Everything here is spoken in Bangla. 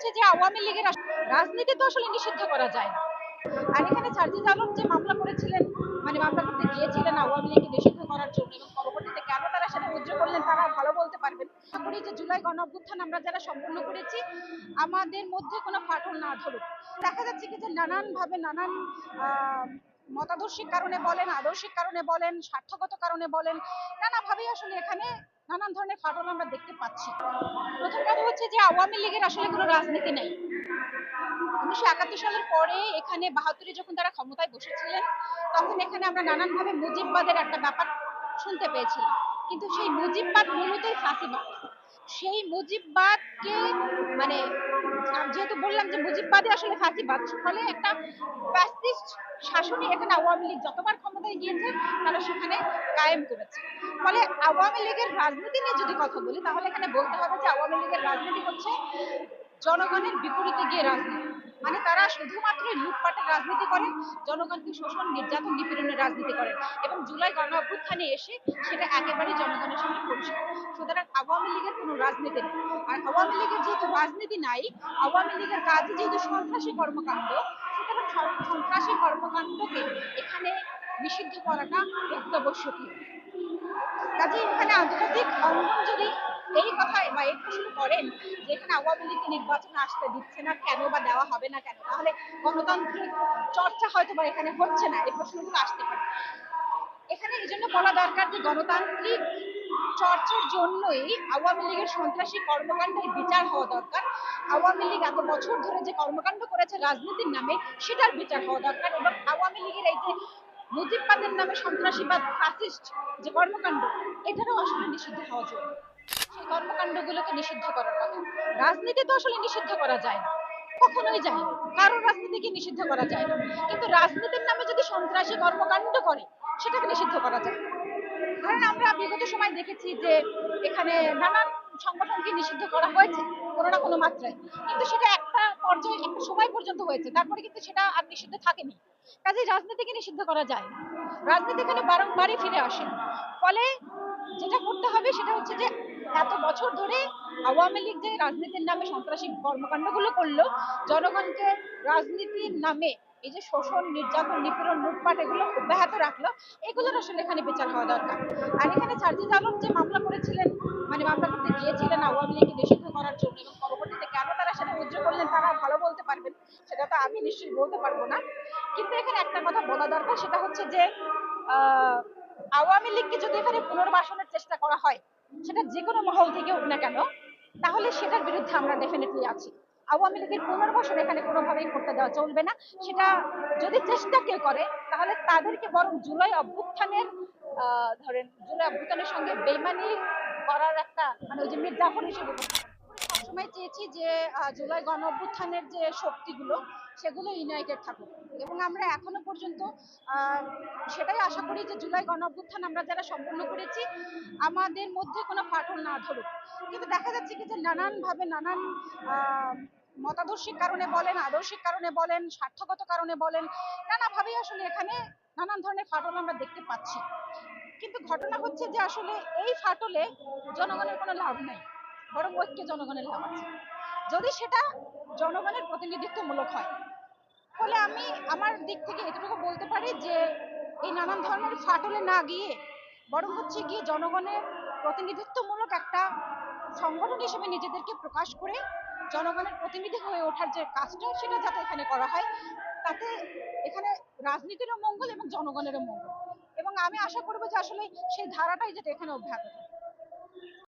হচ্ছে যে আওয়ামী লীগের রাজনীতি তো আসলে নিষিদ্ধ করা যায় না। আর এখানে সার্জিজ আলম যে মামলা করেছিলেন মানে মামলা করতে গিয়েছিলেন আওয়ামী লীগকে নিষিদ্ধ করার জন্য, এবং পরবর্তীতে কেন তারা সেটা উজ্জ্ব করলেন তারা ভালো বলতে পারবেন। আশা করি যে জুলাই গণ অভ্যুত্থান আমরা যারা সম্পূর্ণ করেছি, আমাদের মধ্যে কোনো ফাটল না ধরুক। দেখা যাচ্ছে কি যে নানানভাবে নানান মতাদর্শিক কারণে বলেন, আদর্শিক কারণে বলেন, স্বার্থগত কারণে বলেন, নানাভাবেই আসলে এখানে নানান ধরনের ফাটল আমরা দেখতে পাচ্ছি। প্রথম কথা হচ্ছে যে আওয়ামী লীগের আসলে কোনো রাজনীতি নেই। উনিশশো একাত্তর সালের পরে এখানে বাহাত্তরে যখন তারা ক্ষমতায় বসেছিলেন, তখন এখানে আমরা নানানভাবে মুজিববাদের একটা ব্যাপার শুনতে পেয়েছিলাম। কিন্তু সেই মুজিববাদ মূলতই ফাঁসিবাদ। সেই মুজিববাদকে মানে যেহেতু বললাম যে মুজিববাদী আসলে ফাঁসিবাদ ফলে একটা ফ্যাসিস্ট শাসনই এখানে আওয়ামী লীগ যতবার ক্ষমতায় গিয়েছে, তারা সেখানে কায়েম করেছে। ফলে আওয়ামী লীগের রাজনীতি নিয়ে যদি কথা বলি, তাহলে এখানে বলতে হবে যে আওয়ামী লীগের রাজনীতি হচ্ছে জনগণের বিপরীতে গিয়ে রাজনীতি। মানে তারা শুধুমাত্র লুটপাটের রাজনীতি করেন জনগণকে শোষণ, নির্যাতন, নিপীড়নের রাজনীতি করেন এবং জুলাই গণ অভ্যুত্থানে এসে সেটা একেবারে জনগণের সঙ্গে পরিষ্কার। কোনো রাজনীতি নেই। আর আওয়ামী লীগের যেহেতু রাজনীতি নাই, আওয়ামী লীগের কাজে যেহেতু সন্ত্রাসী কর্মকাণ্ড, সুতরাং সন্ত্রাসী কর্মকাণ্ডকে এখানে নিষিদ্ধ করাটা অত্যাবশ্যকীয়। কাজে এখানে আন্তর্জাতিক অঙ্গন যদি এই কথায় বা এই প্রশ্ন করেন যে এখানে আওয়ামী লীগকে নির্বাচনে আসতে দিচ্ছে না কেন বা দেওয়া হবে না কেন, তাহলে গণতান্ত্রিক চর্চা হয়তো বা এখানে হচ্ছে না, এই প্রশ্নগুলো আসতে পারে। এখানে এই জন্য বলা দরকার যে গণতান্ত্রিক চর্চার জন্যই আওয়ামী লীগের সন্ত্রাসী কর্মকাণ্ডের বিচার হওয়া দরকার। আওয়ামী লীগ এত বছর ধরে যে কর্মকাণ্ড করেছে রাজনীতির নামে, সেটার বিচার হওয়া দরকার এবং আওয়ামী লীগের এই যে মুজিববাদের নামে সন্ত্রাসীবাদ ফাসিস্ট যে কর্মকাণ্ড, এটারও আসলে নিষিদ্ধ হওয়া জরুরি। সেই কর্মকাণ্ডগুলোকে নিষিদ্ধ করার কথা। রাজনীতি তো আসলে নিষিদ্ধ করা যায় না। কখনোই যায় না। কারোর রাজনীতিকে নিষিদ্ধ করা যায় না। কিন্তু রাজনীতির নামে যদি সন্ত্রাসী কর্মকাণ্ড করে, সেটাকে নিষিদ্ধ করা যায়। কারণ আমরা বিগত সময় দেখেছি যে এখানে নানান সংগঠনকে নিষিদ্ধ করা হয়েছে, কোনো না কোনো মাত্রায়। কিন্তু সেটা একটা পর্যায়ে, একটা সময় পর্যন্ত হয়েছে। তারপরে কিন্তু সেটা আর নিষিদ্ধ থাকেনি। কাজে রাজনীতিকে নিষিদ্ধ করা যায় রাজনীতি এখানে বারংবারই ফিরে আসে। ফলে যেটা করতে হবে সেটা হচ্ছে যে এত বছর ধরে আওয়ামী লীগ যে রাজনীতির নামে সন্ত্রাসী কর্মকাণ্ডগুলো করল, জনগণকে রাজনীতির নামে এই যে শোষণ, নির্যাতন, নিপীড়ন, লুটপাট এগুলো অব্যাহত রাখল, এগুলোর আসলে এখানে বিচার হওয়া দরকার। আর এখানে সার্জিজ আলম যে মামলা করেছিলেন মানে মামলা করতে গিয়েছিলেন আওয়ামী লীগকে নিষিদ্ধ করার জন্য, এবং পরবর্তীতে কেন তারা সেটা উজ্জ্ব করলেন তারা ভালো বলতে পারবেন, সেটা তো আমি নিশ্চয়ই বলতে পারব না। কিন্তু এখানে একটা কথা বলা দরকার, সেটা হচ্ছে যে আওয়ামী লীগকে যদি এখানে পুনর্বাসনের চেষ্টা করা হয়, সেটা যে কোনো মহল থেকে হোক না কেন, তাহলে সেটার বিরুদ্ধে আমরা ডেফিনেটলি আছি। আওয়ামী লীগের পুনর্বাসন এখানে কোনোভাবেই করতে দেওয়া চলবে না। সেটা যদি চেষ্টা কেউ করে, তাহলে তাদেরকে বরং জুলাই অভ্যুত্থানের ধরেন জুলাই অভ্যুত্থানের সঙ্গে বেইমানি করার একটা মানে ওই যে মির্জাফর হিসেবে সবসময় চেয়েছি যে জুলাই গণ অভ্যুত্থানের যে শক্তিগুলো, সেগুলো ইউনাইটেড থাকুক। এবং আমরা এখনও পর্যন্ত সেটাই আশা করি যে জুলাই গণ অভ্যুত্থান আমরা যারা সম্পন্ন করেছি, আমাদের মধ্যে কোনো ফাটল না ধরুক। কিন্তু দেখা যাচ্ছে কি যে নানানভাবে নানান মতাদর্শিক কারণে বলেন, আদর্শিক কারণে বলেন, স্বার্থগত কারণে বলেন, নানাভাবেই আসলে এখানে নানান ধরনের ফাটল আমরা দেখতে পাচ্ছি। কিন্তু ঘটনা হচ্ছে যে আসলে এই ফাটলে জনগণের কোনো লাভ নেই, বরং ঐক্যে জনগণের লাভ আছে। যদি সেটা জনগণের প্রতিনিধিত্বমূলক হয় ফলে আমি আমার দিক থেকে এতটুকু বলতে পারি যে এই নানান ধরনের ফাটলে না গিয়ে, বরং হচ্ছে গিয়ে জনগণের প্রতিনিধিত্বমূলক একটা সংগঠন হিসেবে নিজেদেরকে প্রকাশ করে জনগণের প্রতিনিধি হয়ে ওঠার যে কাজটা সেটা যাতে এখানে করা হয়, তাতে এখানে রাজনীতিরও মঙ্গল এবং জনগণেরও মঙ্গল। এবং আমি আশা করব যে আসলে সেই ধারাটাই যাতে এখানে অব্যাহত